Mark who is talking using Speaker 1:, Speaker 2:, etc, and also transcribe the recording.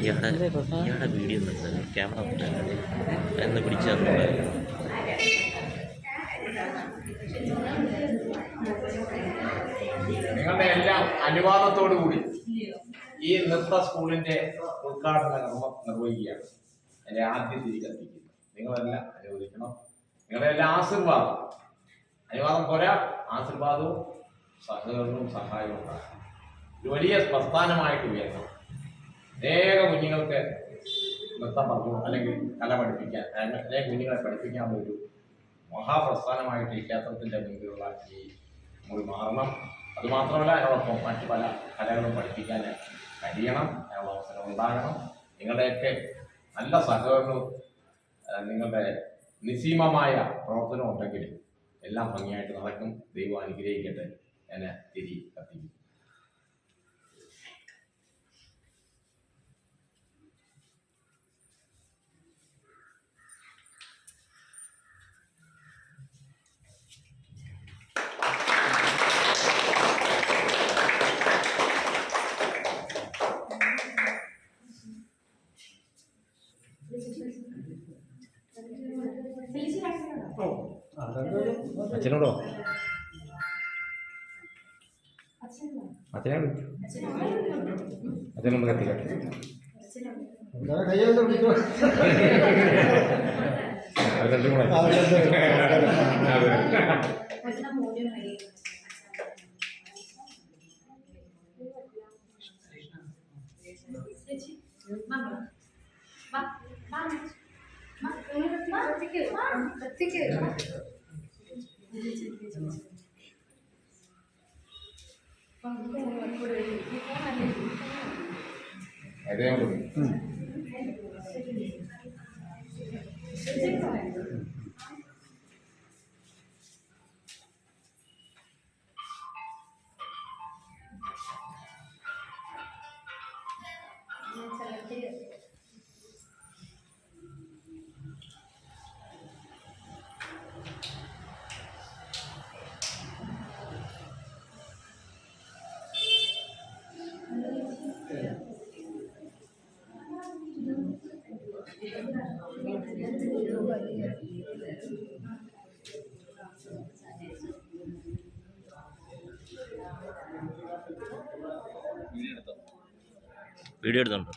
Speaker 1: ഇയാളുടെ ഇയാളുടെ വീഡിയോ നിർത്തുന്നത് ക്യാമറ എന്ന് പിടിച്ചു തന്നുള്ളത്
Speaker 2: നിങ്ങളുടെ എല്ലാം അനുവാദത്തോടു കൂടി ഈ നൃത്ത സ്കൂളിന്റെ ഉദ്ഘാടന കർമ്മം നിർവഹിക്കുകയാണ്. എന്റെ ആദ്യ തിരി കത്തിക്കുന്നത് നിങ്ങളെല്ലാം അനുവദിക്കണം. നിങ്ങളുടെ എല്ലാ ആശീർവാദം. അനുവാദം പോരാ. ആശീർവാദവും സഹകരണവും സഹായവും ഉണ്ടാകും ഒരു വലിയ പ്രസ്ഥാനമായിട്ട് ഉയരണം. അനേക കുഞ്ഞുങ്ങൾക്ക് നൃത്തം പറഞ്ഞു അല്ലെങ്കിൽ കല പഠിപ്പിക്കാൻ അനേക കുഞ്ഞുങ്ങളെ പഠിപ്പിക്കാൻ ഒരു മഹാപ്രസ്ഥാനമായിട്ട് ഈ ക്ഷേത്രത്തിന്റെ മുൻപിലുള്ള ഈ മുറി മാറണം. അതുമാത്രമല്ല അതിനോടൊപ്പം മറ്റു പല കലകളും പഠിപ്പിക്കാൻ കഴിയണം. അതിനുള്ള അവസരം ഉണ്ടാകണം. നിങ്ങളുടെയൊക്കെ നല്ല സഹകരണവും നിങ്ങളുടെ നിസീമമായ പ്രവർത്തനം ഉണ്ടെങ്കിൽ എല്ലാം ഭംഗിയായിട്ട് നടക്കും. ദൈവം അനുഗ്രഹിക്കട്ടെ എന്നെ തിരി കത്തിക്കും അച്ഛനോടോ? അച്ഛനോട് അച്ഛനൊന്ന് കത്തിക്കട്ടെ
Speaker 3: കയ്യൊന്ന് പിടിച്ചോ
Speaker 2: അത് രണ്ടും 还带回来。嗯。嗯。嗯。嗯。
Speaker 1: വീഡിയോ എടുത്തുണ്ടോ.